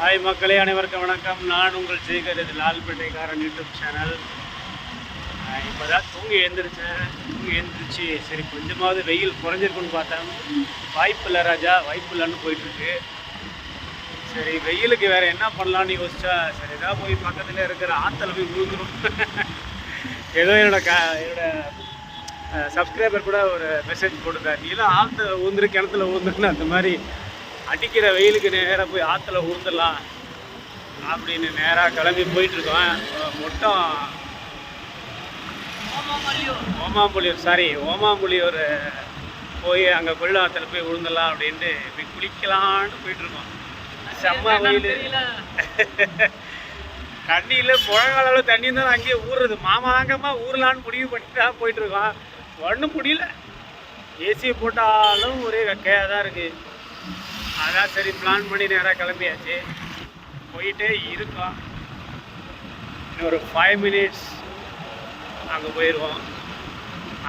Hi மக்களே அனைவருக்கும் வணக்கம். நான் உங்கள் ஜெய்கரது இது லால்பேட்டைக்காரன் யூடியூப் சேனல். இப்போ தான் தூங்கி எழுந்திரிச்சேன். தூங்கி எழுந்திரிச்சு. சரி கொஞ்சமாவது வெயில் குறைஞ்சிருக்குன்னு பார்த்தேன். வாய்ப்பு இல்லை ராஜா வாய்ப்பு இல்லைன்னு போயிட்டுருக்கு. சரி வெயிலுக்கு வேறு என்ன பண்ணலான்னு யோசிச்சா சரி ஏதாவது போய் பக்கத்தில் இருக்கிற ஆற்றுல போய் விழுந்துரும் ஏதோ என்னோடய க என்னோடய சப்ஸ்கிரைபர் கூட ஒரு மெசேஜ் போட்டுருக்காரு. நீலாம் ஆற்றுல ஊந்துரு கிணத்துல ஊந்துருன்னு அந்த மாதிரி அடிக்கிற வெயிலுக்கு நேராக போய் ஆற்றுல ஊந்துடலாம் அப்படின்னு நேராக கிளம்பி போயிட்டுருக்கோம். மொத்தம் ஓமாம்புலியூர் சாரி ஓமாம்புலியூர் போய் அங்கே கொள்ள ஆற்றுல போய் விழுந்துடலாம் அப்படின்ட்டு போய் குளிக்கலான்னு போயிட்டுருக்கோம். செம்ம வெயில். தண்ணியில் முழங்கால தண்ணி இருந்தாலும் அங்கேயே ஊறுறது மாமாங்கமாக ஊறலான்னு முடிவு பண்ணிட்டு தான் போயிட்டுருக்கோம். ஒன்றும் முடியல. ஏசி போட்டாலும் ஒரே வெக்கையாக தான் இருக்குது அதான் சரி பிளான் பண்ணி நேராக கிளம்பியாச்சு. போயிட்டே இருக்கோம். இன்னும் ஒரு ஃபைவ் மினிட்ஸ் அங்கே போயிடுவோம்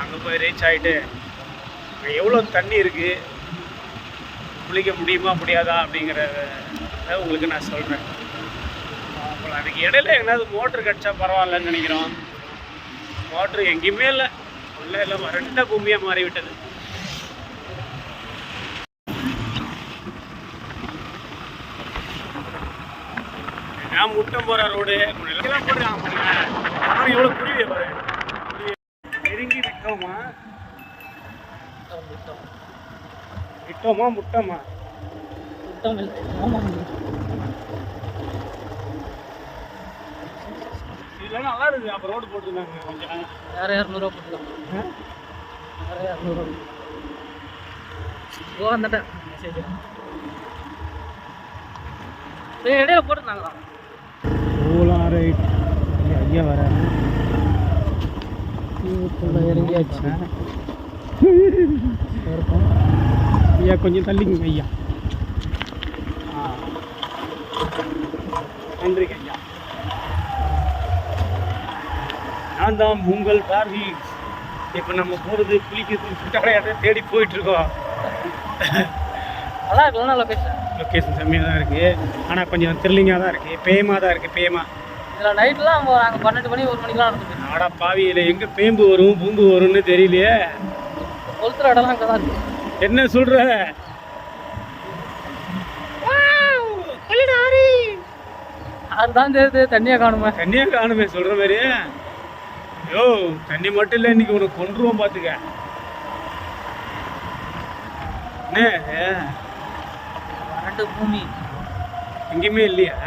அங்கே போய் ரீச் ஆகிட்டு அங்கே எவ்வளோ தண்ணி இருக்குது குளிக்க முடியுமா முடியாதா அப்படிங்கிறத உங்களுக்கு நான் சொல்கிறேன் அப்புறம் அதுக்கு இடையில எங்கேயாவது மோட்ரு கிடச்சா பரவாயில்லன்னு நினைக்கிறோம். மோட்ரு எங்கேயுமே இல்லை. உள்ள எல்லாம் ரெண்ட பூமியாக மாறிவிட்டது. நான் முட்டம் போகிற ரோடு. எல்லாம் போட்டுருக்காங்க பாருங்க ஆனால் எவ்வளோ குருவியை பாரு. நெருங்கி விட்டோமா? விட்டோமா முட்டோமா? இதெல்லாம் நல்லா இருக்குது அப்போ ரோடு போட்டிருந்தாங்க கொஞ்சம் யாரும் இரநூறுவா போட்டுக்கலாம் யாரும் இரநூறுவா ஓ வந்துட்டேன் மெசேஜ் இடையில போட்டுருந்தாங்களா? ரைட் ஐயா வர இறங்கியாச்சு. ஐயா கொஞ்சம் தள்ளிங்க ஐயா. ஆ. நன்றிங்க ஐயா. நான் தான் உங்கள் பார்வி. இப்போ நம்ம போகிறது குளிக்கிறதுக்கு சுட்டாடையாட்ட தேடி போயிட்டு இருக்கோம் நல்லா இருக்குல்ல லொக்கேஷன் லொக்கேஷன் செம்மையாக தான் இருக்குது ஆனால் கொஞ்சம் த்ரில்லிங்காக தான் இருக்குது பேமா தான் இருக்குது பேமா. இதில் நைட்லாம் நாங்கள் பன்னெண்டு மணி ஒரு மணிக்கெலாம் நடந்து போயிருக்கோம் ஆடா பாவியில் எங்கே பேம்பு வரும் பூம்பு வரும்னு தெரியலையே? கொளுத்துற இடம்லாம் அங்கே தான் இருக்கு. என்ன சொல்ற? அது தான் தெரியுது தண்ணியை காணுமே. தண்ணியா காணுமே சொல்ற மாதிரி. யோ தண்ணி மட்டும் இல்லை இன்னைக்கு உனக்கு கொண்டுருவோம் பார்த்துக்க என்ன? வறண்டு பூமி. எங்கேயுமே இல்லையா?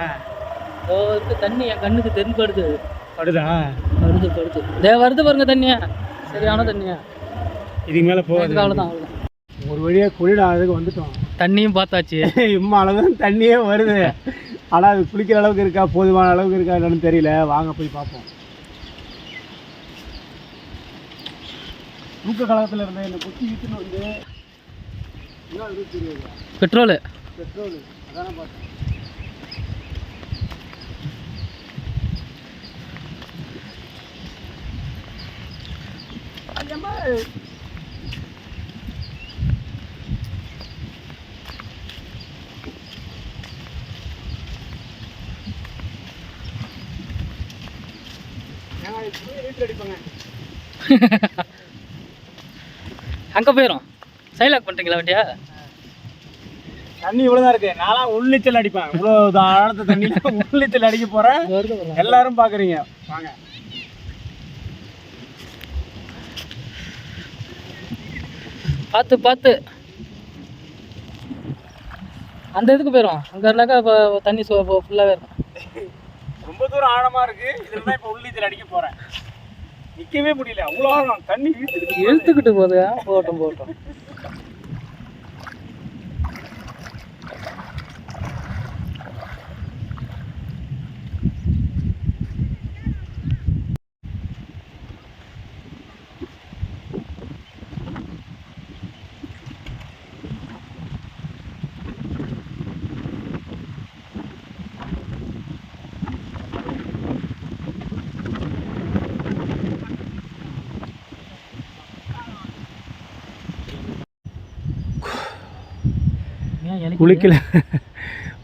இருக்கு தண்ணி என் கண்ணுக்கு தென்படுது படுதா. படுது? படுது இதே வருது பாருங்க தண்ணியா. சரியான தண்ணியா. இதுக்கு மேலே போகாது. அவ்வளோதான் அவ்வளோதான் ஒரு வழியாக குளிடாததுக்கு வந்துட்டோம். தண்ணியும் பார்த்தாச்சு. இம்மா அளவு தண்ணியே வருது. ஆனால் அது குளிக்கிற அளவுக்கு இருக்கா? போதுமான அளவுக்கு இருக்கா? என்னன்னு தெரியல. வாங்க போய் பார்ப்போம். தூக்க காலத்தில் இருந்த என்னை குச்சி இட்டுன்னு வந்து பெட்ரோலு. பெட்ரோல். அதானே பார்த்தேன். அடிப்பாங்க அங்கே போயிடும் சைலாக் பண்ணுறீங்களா வண்டியா? தண்ணி இவ்வளோதான் இருக்கு. நான்லாம் உள்ளிச்சல் அடிப்பேன். இவ்வளோ ஆழத்த தண்ணியில் உள்ளிச்சல் அடிக்க போகிறேன் பாருங்க. எல்லாரும் பார்க்குறீங்க வாங்க. பார்த்து பார்த்து. அந்த இதுக்கு போயிடும் அங்கே இருந்தாக்கா இப்போ தண்ணி ஃபுல்லாகவே இருக்கும். ரொம்ப தூரம் ஆழமாக இருக்கு. இதில் தான் இப்போ உள்ளிச்சல் அடிக்க போகிறேன் நிற்கவே முடியல. அவ்வளோ ஆழம். தண்ணி இழுத்துக்கிட்டு. இழுத்துக்கிட்டு போகுது போகட்டும் போகட்டும். குளிக்கல.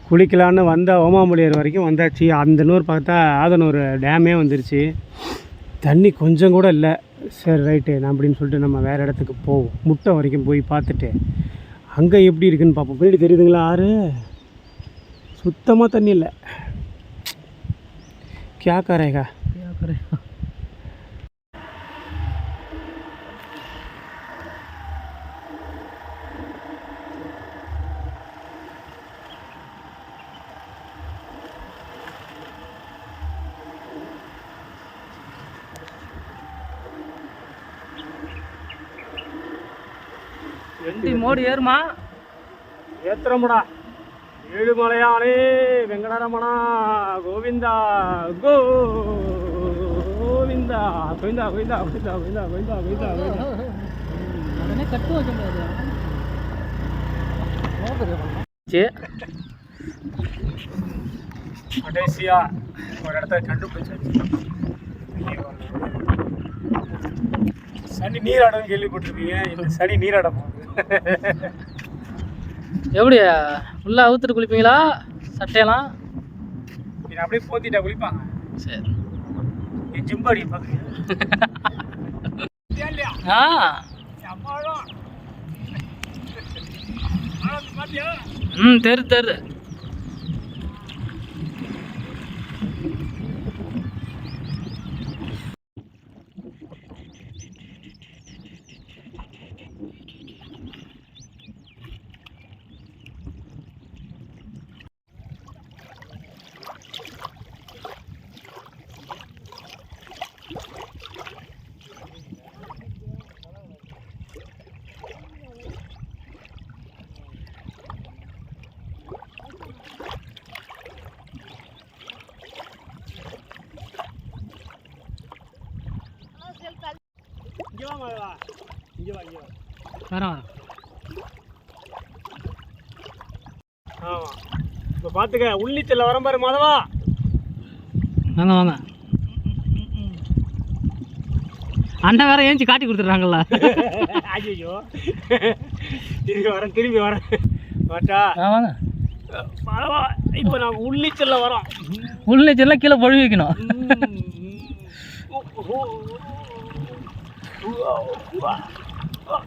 குளிக்கலான்னு வந்த ஓமாம்புலியர் வரைக்கும் வந்தாச்சு. அந்த நூறு பார்த்தா ஆதனூர் டேமே வந்துருச்சு. தண்ணி கொஞ்சம் கூட இல்லை. சரி ரைட்டு நான் அப்படின்னு சொல்லிட்டு நம்ம வேறு இடத்துக்கு போவோம். முட்டை வரைக்கும் போய் பார்த்துட்டு அங்கே எப்படி இருக்குன்னு பார்ப்போம். பின்னாடி தெரியுதுங்களா ஆறு? சுத்தமாக தண்ணி இல்லை. கியா கரேகா வண்டி மோடி ஏறுமா? ஏத்திரமுடா ஏழுமலையானே வெங்கடரமணா கோவிந்தா கோ கோவிந்தா கோவிந்தா கோவிந்தா கோவிந்தா கோவிந்தா கோவிந்தா கோவிந்தா. கோவிந்தா உடனே கட்டு வைக்க முடியாது கடைசியா ஒரு இடத்த கண்டுபிடிச்சாச்சு. சனி நீராடம் கேள்விப்பட்டிருப்பீங்க. இந்த சனி நீராடம்? எப்படி உள்ள அவுத்துட்டு குளிப்பீங்களா? சட்டையெல்லாம்? நீ அப்படியே போத்திட்டா குளிப்பாங்க. சரி. என் ஜிம்பாடி பார்க்குறீங்க ஆ. ம் தெரு தெரு இங்கே வா மகளா இங்கே வா இங்கே வா வரேன் வரேன் ஆமாம் இப்போ பார்த்துக்க உள்ளிச்சல்ல வரம் பாரு மாதவா. வாங்க வாங்க. அண்ணன் வேற ஏஞ்சி காட்டி கொடுத்துட்றாங்கல்ல. ஐயோ திரும்பி வரேன் திரும்பி வரேன். மாட்டா ஆ வாங்க. மாதவா இப்போ நான் உள்ளிச்சல்ல வரோம். உள்ள நீச்சல்லாம் கீழே பொழுவி வைக்கணும்.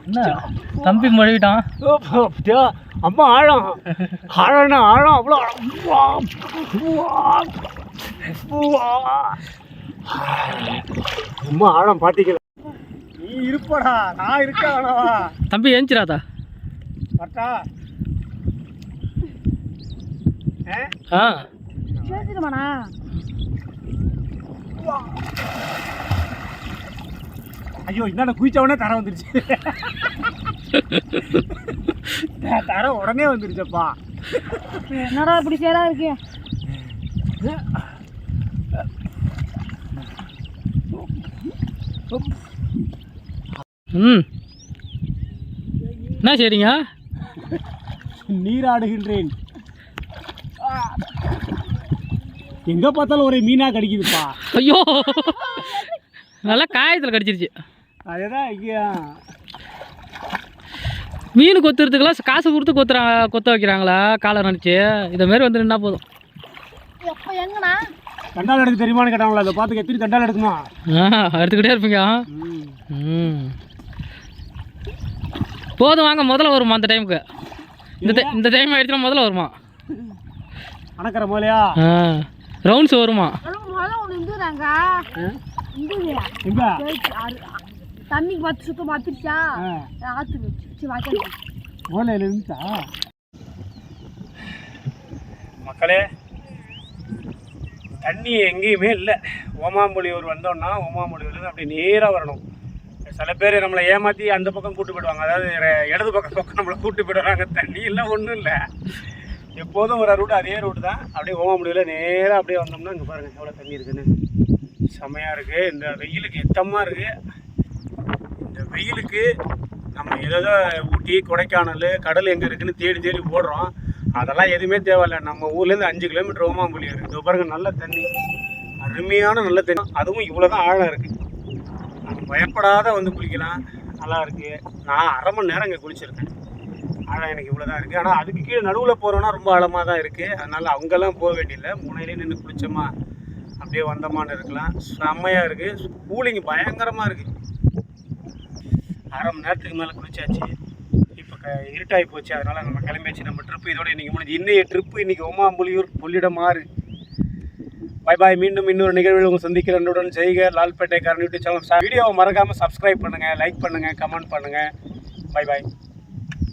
என்ன? தம்பி மொழிவிட்டான். அப்படியா அம்மா ஆழம். ஆழம்னா ஆழம். அவ்வளோ அம்மா ஆழம் பாத்தீங்களா நீ இருப்படா நான் இருக்க வேணாவா தம்பி ஏஞ்சிராதா? வரட்டா. ஆ. ஆ ஐயோ என்னடா குயிச்சவனே தர வந்துருச்சு. த- தர உடனே வந்துருச்சப்பா. என்னடா இப்படி சேரா இருக்கு ம். என்ன சரிங்க நீராடுகின்றேன். எங்க பார்த்தாலும் ஒரே மீனா கடிக்குதுப்பா. ஐயோ. நல்லா காயத்தில் கடிச்சிருச்சு. அதேதான் மீன் கொத்துறதுக்கெல்லாம் காசு கொடுத்து கொத்துறா கொத்த வைக்கிறாங்களா? காலை நினச்சி. இதை மாதிரி வந்து நின்னா போதும். தண்டால் எடுக்க தெரியுமான்னு கேட்டாங்களா? அதை பார்த்து எத்தனை தண்டால் எடுக்குமா? ஆ எடுத்துக்கிட்டே இருப்பீங்க. ம். போதும் வாங்க. முதல்ல வருமா அந்த டைமுக்கு இந்த இந்த டைம் ஆயிடுச்சுன்னா முதல்ல வருமா? அணக்கிற போலையா ஆ ரவுண்ட்ஸ் வருமா? தண்ணிக்கு பத்து சுத்தம் பத்துருச்சா ஆ, ஆத்து வச்சு ஓலையில இருந்துச்சா? மக்களே தண்ணி எங்கேயுமே இல்லை. ஓமாம்புலியூர் வந்தோம்னா ஓமாம்புலியூர்லேருந்து அப்படி நேராக வரணும். சில பேர் நம்மளை ஏமாற்றி அந்த பக்கம் கூட்டு போயிடுவாங்க. அதாவது இடது பக்கம் பக்கம் நம்மளை கூட்டு போயிடுறாங்க. தண்ணி இல்லை ஒன்றும் இல்லை. எப்போதும் வர ரூட் அதே ரூட் தான். அப்படியே ஓமாம்புலியூரில் நேராக அப்படியே வந்தோம்னா இங்கே பாருங்கள் எவ்வளோ தண்ணி இருக்குன்னு. செமையாக இருக்குது இந்த வெயிலுக்கு எத்தமாக இருக்குது வெயிலுக்கு நம்ம ஏதோ ஊட்டி கொடைக்கானல் கடல் எங்கே இருக்குன்னு தேடி தேடி போடுறோம் அதெல்லாம் எதுவுமே தேவையில்ல. நம்ம ஊர்லேருந்து அஞ்சு கிலோமீட்டர் ஓமாம்புலி இருக்குது பாருங்க நல்ல தண்ணி. அருமையான நல்ல தண்ணி. அதுவும் இவ்வளோ தான் ஆழம் இருக்குது நம்ம பயப்படாத வந்து குளிக்கலாம். நல்லா இருக்குது நான் அரை மணி நேரம் இங்கே குளிச்சிருக்கேன். ஆழம் எனக்கு இவ்வளோ தான் இருக்குது ஆனால் அதுக்கு கீழே நடுவில் போகிறோன்னா ரொம்ப ஆழமாக தான் இருக்குது அதனால் அங்கெல்லாம் போக வேண்டியதில்லை. முனையிலே நின்று குளிச்சோமா அப்படியே வந்தோமான்னு இருக்கலாம். செம்மையாக இருக்குது கூலிங் பயங்கரமாக இருக்குது அரை மணி நேரத்துக்கு மேலே குளிச்சாச்சு. இப்போ க இருட்டாகி போச்சு. அதனால் நம்ம கிளம்பியாச்சு. நம்ம ட்ரிப்பு இதோட இன்றைக்கி முடிஞ்சு. இன்னைய ட்ரிப்பு இன்றைக்கி ஓமாம்புலியூர் மாறு பை பாய் மீண்டும் இன்னொரு நிகழ்வில் உங்கள் சந்திக்கிற என்னுடன் செய்க லால்பேட்டை கரண்ட் யூடியூப் சேனல் வீடியோவை மறக்காமல் சப்ஸ்கிரைப் பண்ணுங்கள் லைக் பண்ணுங்கள் கமெண்ட் பண்ணுங்கள் பை பாய்